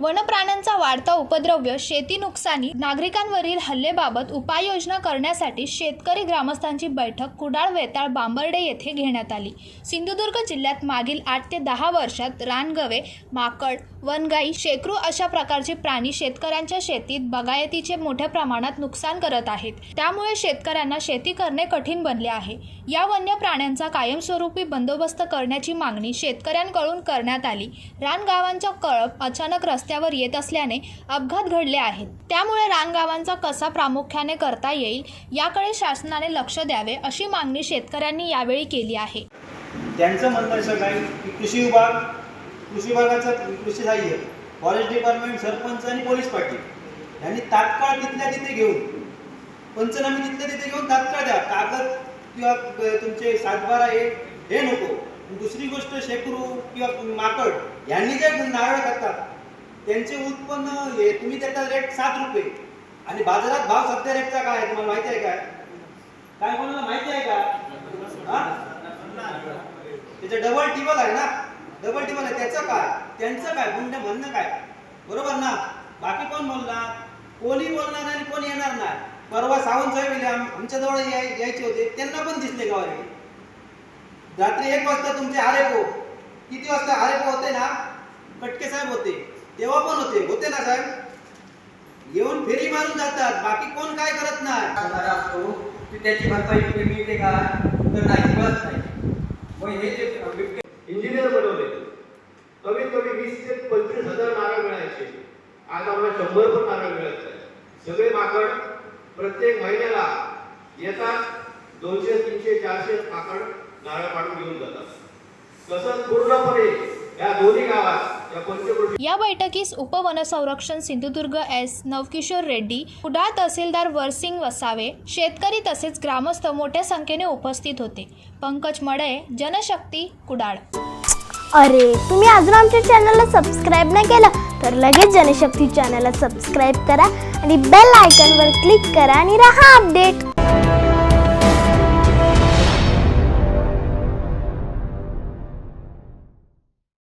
वनप्राण्यांचा वाढता उपद्रव्य शेती नुकसानी नागरिकांवरील हल्लेबाबत उपाययोजना करण्यासाठी शेतकरी ग्रामस्थांची बैठक कुडाळ वेताळ बांबर्डे येथे घेण्यात आली. सिंधुदुर्ग जिल्ह्यात मागील आठ ते दहा वर्षात रानगवे माकड वनगाई शेकरू अशा प्रकारचे प्राणी शेतकऱ्यांच्या शेतीत बागायतीचे मोठ्या प्रमाणात नुकसान करत आहेत. त्यामुळे शेतकऱ्यांना शेती करणे कठीण बनले आहे. या वन्य प्राण्यांचा कायमस्वरूपी बंदोबस्त करण्याची मागणी शेतकऱ्यांकडून करण्यात आली. रानगावांचा कळप अचानक रस्त्यावर येत असल्याने अपघात घडले आहेत. त्यामुळे रानगावांचा कसा प्रामुख्याने करता येईल याकडे शासनाने लक्ष द्यावे अशी मागणी शेतकऱ्यांनी यावेळी केली आहे. त्यांचं म्हणणं असं काय की कृषी विभाग कृषी विभागाचं कृषी सहाय्य फॉरेस्ट डिपार्टमेंट सरपंच आणि पोलीस पाटील यांनी तात्काळ तिथल्या तिथे घेऊन पंचनामे तिथल्या तिथे घेऊन तात्काळ द्या. कागद किंवा तुमचे सातबारा हे हे नको. दुसरी गोष्ट शेकरू किंवा माकड यांनी जे नारळ करतात त्यांचे उत्पन्न हे तुम्ही त्याचा रेट सात रुपये. आणि बाजारात भाव सध्या रेटचा काय आहे? तुम्हाला माहिती आहे काय काय कोणाला माहिती आहे का? त्याचं डबल टिबल आहे ना? डबल टिबल आहे. त्याचं काय? त्यांचं काय? गुंड म्हणणं काय? बरोबर ना? बाकी कोण बोलणार? कोणी बोलणार नाही आणि कोणी येणार नाही? परवा सावंत साहेब येले आमच्याजवळ याय- यायचे होते. त्यांना पण दिसले गावाला. रात्री एक वाजता तुमचे आरेपो किती वाजता आरेपो होते ना? कटके साहेब होते. तेव्हा पण होते. होते ना साहेब? येऊन फेरी मारून जातात. बाकी कोण काय करत नाही? असतो. की त्याची भरपाई कुठे मिळते का? तर नाही मिळत नाही. मग हे जे इंजिनियर बनवले कमीत कमी वीस ते पंचवीस हजार नारळ मिळायचे. आज आम्हाला शंभर पण नारळ मिळत नाही. सगळे माकड प्रत्येक महिन्याला येतात. दोनशे तीनशे चारशे माकड नारळ पाडून घेऊन जातात. तसंच पूर्णपणे या दोन्ही गावात या बैठकीस उपवनसंरक्षण सिंधुदुर्ग एस नवकिशोर रेड्डी कुडाळ तहसीलदार वरसिंग वसावे शेतकरी तसेच ग्रामस्थ मोठ्या संख्येने उपस्थित होते. पंकज मडे जनशक्ती कुडाळ. अरे तुम्ही अजून आमच्या चॅनलला सबस्क्राईब नाही केलं तर लगेच जनशक्ती चॅनलला सबस्क्राईब करा आणि बेल आयकॉनवर क्लिक करा आणि राहा अपडेट